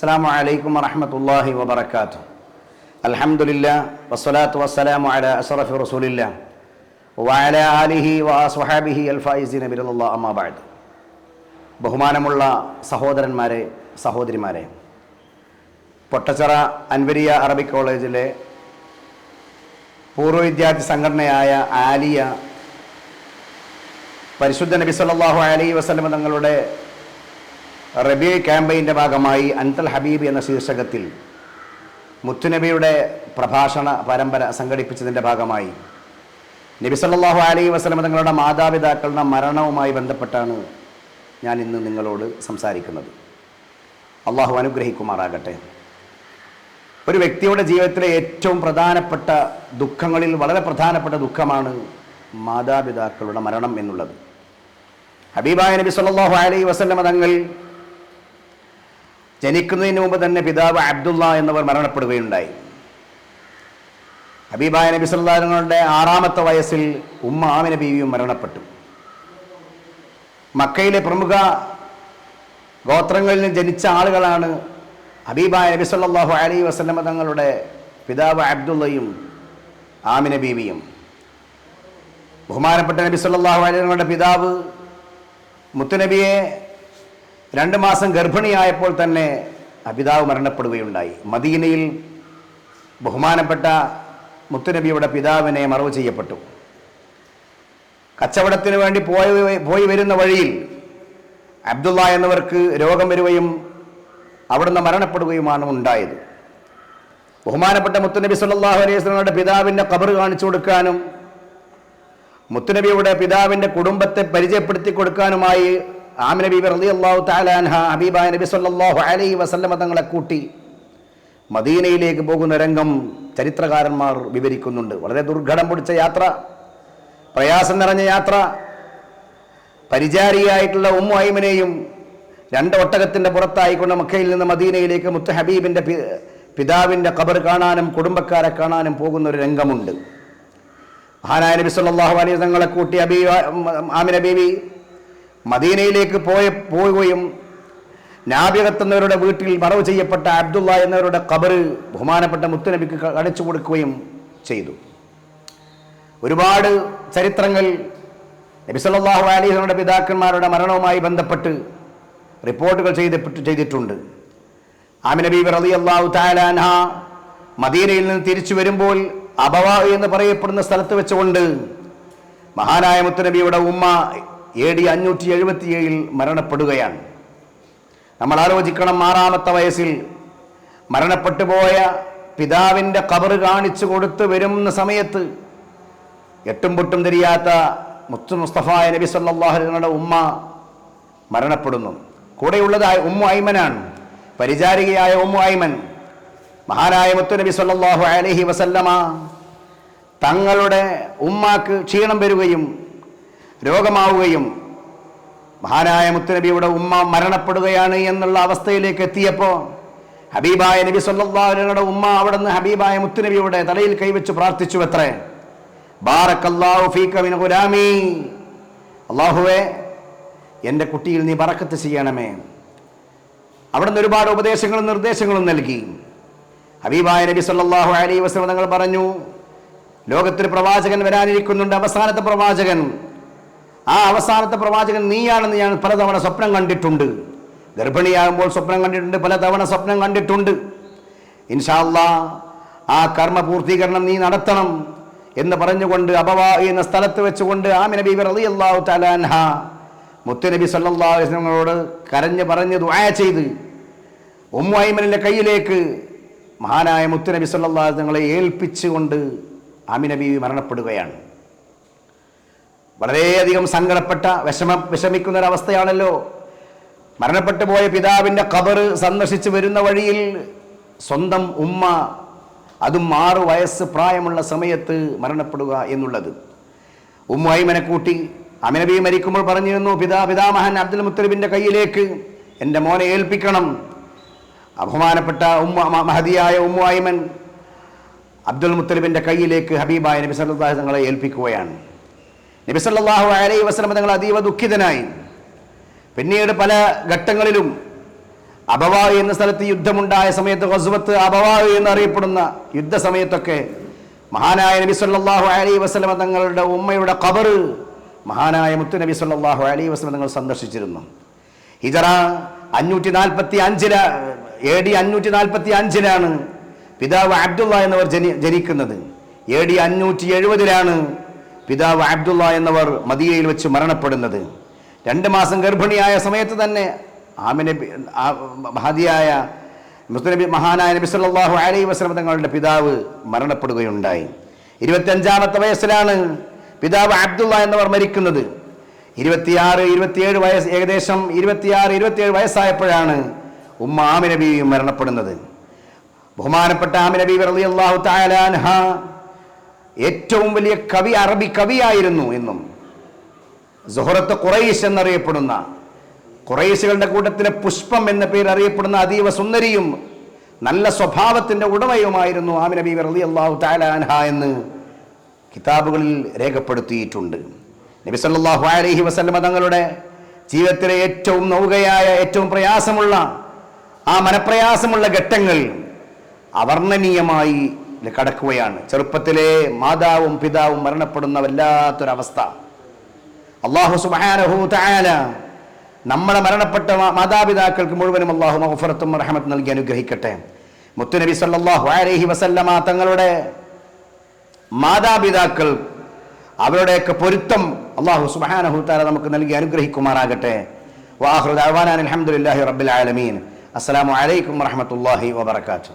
അസ്സാം വലൈക്കും വറഹമത്തല്ലാഹി വാത്തു അലഹമില്ല വസ്സലാത്തു വസ്സലാമു അല അസറഫ് റസൂലില്ല വാല അലിഹി വസ്വഹാബിഹി അൽഫായിസി നബിലുള്ള അമ്മാബാദ് ബഹുമാനമുള്ള സഹോദരന്മാരെ സഹോദരിമാരെ പൊട്ടച്ചറ അൻവരിയ അറബി കോളേജിലെ പൂർവ വിദ്യാർത്ഥി സംഘടനയായ ആലിയ പരിശുദ്ധ നബി സല്ലാഹു അലി വസ്ലമ തങ്ങളുടെ റബിയ ക്യാമ്പയിന്റെ ഭാഗമായി അൻതൽ ഹബീബ് എന്ന ശീർഷകത്തിൽ മുത്തുനബിയുടെ പ്രഭാഷണ പരമ്പര സംഘടിപ്പിച്ചതിന്റെ ഭാഗമായി. നബി സല്ലാഹു അലൈ വസ്ലമ തങ്ങളുടെ മാതാപിതാക്കളുടെ മരണവുമായി ബന്ധപ്പെട്ടാണ് ഞാൻ ഇന്ന് നിങ്ങളോട് സംസാരിക്കുന്നത്. അള്ളാഹു അനുഗ്രഹിക്കുമാറാകട്ടെ. ഒരു വ്യക്തിയുടെ ജീവിതത്തിലെ ഏറ്റവും പ്രധാനപ്പെട്ട ദുഃഖങ്ങളിൽ വളരെ പ്രധാനപ്പെട്ട ദുഃഖമാണ് മാതാപിതാക്കളുടെ മരണം എന്നുള്ളത്. ഹബീബായ നബി സല്ലാഹു അലൈ വസല്ലമ തങ്ങൾ ജനിക്കുന്നതിന് മുമ്പ് തന്നെ പിതാവ് അബ്ദുള്ള എന്നവർ മരണപ്പെടുകയുണ്ടായി. ഹബീബായ നബി സല്ലാങ്ങളുടെ ആറാമത്തെ വയസ്സിൽ ഉമ്മ ആമിന ബീവിയും മരണപ്പെട്ടു. മക്കയിലെ പ്രമുഖ ഗോത്രങ്ങളിൽ നിന്ന് ജനിച്ച ആളുകളാണ് ഹബീബായ നബി സല്ലല്ലാഹു അലൈഹി വസല്ലമ തങ്ങളുടെ പിതാവ് അബ്ദുള്ളയും ആമിന ബീവിയും. ബഹുമാനപ്പെട്ട നബി അലൈഹി വസല്ലമയുടെ പിതാവ് മുത്തുനബിയെ രണ്ട് മാസം ഗർഭിണിയായപ്പോൾ തന്നെ അപിതാവ് മരണപ്പെടുകയുണ്ടായി. മദീനയിൽ ബഹുമാനപ്പെട്ട മുത്തുനബിയുടെ പിതാവിനെ മറവ് ചെയ്യപ്പെട്ടു. കച്ചവടത്തിന് വേണ്ടി പോയി പോയി വരുന്ന വഴിയിൽ അബ്ദുള്ള എന്നവർക്ക് രോഗം വരികയും അവിടുന്ന് മരണപ്പെടുകയുമാണ് ഉണ്ടായത്. ബഹുമാനപ്പെട്ട മുത്തുനബി സല്ലാഹു അലൈഹി വസല്ലമയുടെ പിതാവിന്റെ കബർ കാണിച്ചു കൊടുക്കാനും മുത്തുനബിയുടെ പിതാവിന്റെ കുടുംബത്തെ പരിചയപ്പെടുത്തി കൊടുക്കാനുമായി ആമിന നബി വസല്ലമ തങ്ങളെ കൂട്ടി മദീനയിലേക്ക് പോകുന്ന രംഗം ചരിത്രകാരന്മാർ വിവരിക്കുന്നുണ്ട്. വളരെ ദുർഘടം പിടിച്ച യാത്ര പ്രയാസം നിറഞ്ഞ യാത്ര പരിചാരിയായിട്ടുള്ള ഉമ്മു ഐമനെയും രണ്ട് ഒട്ടകത്തിന്റെ പുറത്തായിക്കൊണ്ട് മക്കയിൽ നിന്ന് മദീനയിലേക്ക് മുത്ത ഹബീബിന്റെ പിതാവിന്റെ ഖബർ കാണാനും കുടുംബക്കാരെ കാണാനും പോകുന്ന ഒരു രംഗമുണ്ട്. മഹാനായ നബി സല്ലാഹു അലൈഹി തങ്ങളെ കൂട്ടി അബീ ആമിന ബീവി മദീനയിലേക്ക് പോയ പോവുകയും നാബികത്തുന്നവരുടെ വീട്ടിൽ മറവ് ചെയ്യപ്പെട്ട അബ്ദുള്ള എന്നവരുടെ കബറ് ബഹുമാനപ്പെട്ട മുത്തുനബിക്ക് അടിച്ചു കൊടുക്കുകയും ചെയ്തു. ഒരുപാട് ചരിത്രങ്ങൾ നബിസല്ലാഹു സല്ലല്ലാഹു അലൈഹി വസല്ലമയുടെ പിതാക്കന്മാരുടെ മരണവുമായി ബന്ധപ്പെട്ട് റിപ്പോർട്ടുകൾ ചെയ്തിട്ട് ചെയ്തിട്ടുണ്ട്. ആമിന റലി റളിയല്ലാഹു തആല അൻഹ മദീനയിൽ നിന്ന് തിരിച്ചു വരുമ്പോൾ അബവ എന്ന് പറയപ്പെടുന്ന സ്ഥലത്ത് വെച്ചുകൊണ്ട് മഹാനായ മുത്തുനബിയുടെ ഉമ്മ എ ഡി അഞ്ഞൂറ്റി എഴുപത്തിയേഴിൽ മരണപ്പെടുകയാണ്. നമ്മൾ ആലോചിക്കണം ആറാമത്തെ വയസ്സിൽ മരണപ്പെട്ടു പോയ പിതാവിന്റെ കബറ് കാണിച്ചു കൊടുത്ത് വരുന്ന സമയത്ത് എട്ടും പൊട്ടും തിരിയാത്ത മുത്തു മുസ്തഫ നബി വസല്ലമയുടെ ഉമ്മ മരണപ്പെടുന്നു. കൂടെയുള്ളത് ഉമ്മു ഐമനാണ്. പരിചാരികയായ ഉമ്മു ഐമൻ മഹാനായ മുത്തു നബി സല്ലാഹു അലഹി വസല്ലമ തങ്ങളുടെ ഉമ്മാക്ക് ക്ഷീണം വരികയും രോഗമാവുകയും മഹാനായ മുത്തുനബിയുടെ ഉമ്മ മരണപ്പെടുകയാണ് എന്നുള്ള അവസ്ഥയിലേക്ക് എത്തിയപ്പോൾ ഹബീബായ നബി സല്ലാടെ ഉമ്മ അവിടുന്ന് ഹബീബായ മുത്തുനബിയുടെ തലയിൽ കൈവച്ച് പ്രാർത്ഥിച്ചു അത്രേ ബാറക്കല്ലാഹു എന്റെ കുട്ടിയിൽ നീ ബറക്കത്ത് ചെയ്യണമേ. അവിടുന്ന് ഒരുപാട് ഉപദേശങ്ങളും നിർദ്ദേശങ്ങളും നൽകി. ഹബീബായ നബി സല്ലാഹു അലൈ വസ്ലം തങ്ങൾ പറഞ്ഞു ലോകത്തിൽ പ്രവാചകൻ വരാനിരിക്കുന്നുണ്ട്. അവസാനത്തെ പ്രവാചകൻ ആ അവസാനത്തെ പ്രവാചകൻ നീയാണെന്ന് ഞാൻ പലതവണ സ്വപ്നം കണ്ടിട്ടുണ്ട്. ഗർഭിണിയാകുമ്പോൾ സ്വപ്നം കണ്ടിട്ടുണ്ട് പലതവണ സ്വപ്നം കണ്ടിട്ടുണ്ട്. ഇൻഷാല്ല ആ കർമ്മ പൂർത്തീകരണം നീ നടത്തണം എന്ന് പറഞ്ഞുകൊണ്ട് അബവ എന്ന സ്ഥലത്ത് വെച്ചുകൊണ്ട് ആമിന ബീബി റളിയല്ലാഹു തആല അൻഹ മുത്തുനബി വസല്ലമയോട് കരഞ്ഞ് പറഞ്ഞ് ദുആ ചെയ്ത് ഉമ്മു ഐമനിന്റെ കയ്യിലേക്ക് മഹാനായ മുത്തുനബി നബി അലൈഹി തങ്ങളെ ഏൽപ്പിച്ചുകൊണ്ട് ആമിന ബീവി മരണപ്പെടുകയാണ്. വളരെയധികം സങ്കടപ്പെട്ട വിഷമ വിഷമിക്കുന്ന ഒരവസ്ഥയാണല്ലോ മരണപ്പെട്ടു പോയ പിതാവിന്റെ കബർ സന്ദർശിച്ച് വരുന്ന വഴിയിൽ സ്വന്തം ഉമ്മ അതും ആറു വയസ്സ് പ്രായമുള്ള സമയത്ത് മരണപ്പെടുക എന്നുള്ളത്. ഉമ്മായി മനക്കൂട്ടി കൂട്ടി അമിനബി മരിക്കുമ്പോൾ പറഞ്ഞിരുന്നു പിതാ പിതാമഹൻ അബ്ദുൽ മുത്തലിബിന്റെ കയ്യിലേക്ക് എന്റെ മോനെ ഏൽപ്പിക്കണം. അപമാനപ്പെട്ട ഉമ്മ മഹതിയായ ഉമ്മായിമൻ അബ്ദുൽ മുത്തലിബിന്റെ കയ്യിലേക്ക് ഹബീബായ നബി സല്ലല്ലാഹു തങ്ങളെ ഏൽപ്പിക്കുകയാണ്. നബി അലൈ വസ്ലം തങ്ങൾ അതീവ ദുഃഖിതനായി. പിന്നീട് പല ഘട്ടങ്ങളിലും അബവാവ് എന്ന സ്ഥലത്ത് യുദ്ധമുണ്ടായ സമയത്ത് ഹസുബത്ത് അബവാവ് എന്നറിയപ്പെടുന്ന യുദ്ധ സമയത്തൊക്കെ മഹാനായ നബി സല്ലാഹു അലൈഹി വസ്ലമ തങ്ങളുടെ ഉമ്മയുടെ ഖബറ് മഹാനായ മുത്തു നബി സല്ലാഹു അലൈഹി വസല്ലമ തങ്ങൾ സന്ദർശിച്ചിരുന്നു. ഹിജറ അഞ്ഞൂറ്റി നാൽപ്പത്തി അഞ്ചില എ ഡി അഞ്ഞൂറ്റി നാൽപ്പത്തി അഞ്ചിലാണ് പിതാവ് അബ്ദുള്ള എന്നിവർ ജനി ജനിക്കുന്നത്. എ ഡി അഞ്ഞൂറ്റി എഴുപതിലാണ് പിതാവ് അബ്ദുള്ള എന്നവർ മദിയയിൽ വെച്ച് മരണപ്പെടുന്നത്. രണ്ട് മാസം ഗർഭിണിയായ സമയത്ത് തന്നെ ആമിനബി മഹതിയായ മുസ്ലിം മഹാനായ നബി സല്ലല്ലാഹു അലൈഹി വസ്ലം തങ്ങളുടെ പിതാവ് മരണപ്പെടുകയുണ്ടായി. ഇരുപത്തിയഞ്ചാമത്തെ വയസ്സിലാണ് പിതാവ് അബ്ദുള്ള എന്നവർ മരിക്കുന്നത്. ഇരുപത്തിയാറ് ഇരുപത്തിയേഴ് വയസ്സ് ഏകദേശം ഇരുപത്തിയാറ് ഇരുപത്തിയേഴ് വയസ്സായപ്പോഴാണ് ഉമ്മ ആമിനബിയും മരണപ്പെടുന്നത്. ബഹുമാനപ്പെട്ട ആമിനബി റളിയല്ലാഹു തആല അൻഹ ഏറ്റവും വലിയ കവി അറബി കവിയായിരുന്നു എന്നും. സുഹറത്ത് ഖുറൈശ് എന്നറിയപ്പെടുന്ന ഖുറൈശുകളുടെ കൂട്ടത്തിലെ പുഷ്പം എന്ന പേര് അറിയപ്പെടുന്ന അതീവ സുന്ദരിയും നല്ല സ്വഭാവത്തിന്റെ ഉടമയുമായിരുന്നു ആമിന ബീവി റളിയല്ലാഹു തആല അൻഹ എന്ന് കിതാബുകളിൽ രേഖപ്പെടുത്തിയിട്ടുണ്ട്. നബി സല്ലാഹു അലഹി വസല്ലമ തങ്ങളുടെ ജീവിതത്തിലെ ഏറ്റവും നൗകയായ ഏറ്റവും പ്രയാസമുള്ള ആ മനപ്രയാസമുള്ള ഘട്ടങ്ങൾ അവർണനീയമായി കടക്കുകയാണ്. ചെറുപ്പത്തിലെ മാതാവും പിതാവും മരണപ്പെടുന്ന വല്ലാത്തൊരവസ്ഥ അള്ളാഹു സുബ്ഹാനഹു തആല നമ്മളെ മരണപ്പെട്ട മാതാപിതാക്കൾക്ക് മുഴുവനും അള്ളാഹു മഹഫറത്തും റഹമത്ത് നൽകി അനുഗ്രഹിക്കട്ടെ. മുത്തുനബി സല്ലാഹു അലഹി വസല്ലമ തങ്ങളുടെ മാതാപിതാക്കൾ അവരുടെയൊക്കെ പൊരുത്തം അള്ളാഹു സുബ്ഹാനഹു തആല നമുക്ക് നൽകി അനുഗ്രഹിക്കുമാറാകട്ടെ. വാഹൃദ് അലഹമുല്ലാഹി റബ്ബിൽ ആലമീൻ. അസ്സലാമു അലൈക്കും വാത്തു വബറകാതുഹു.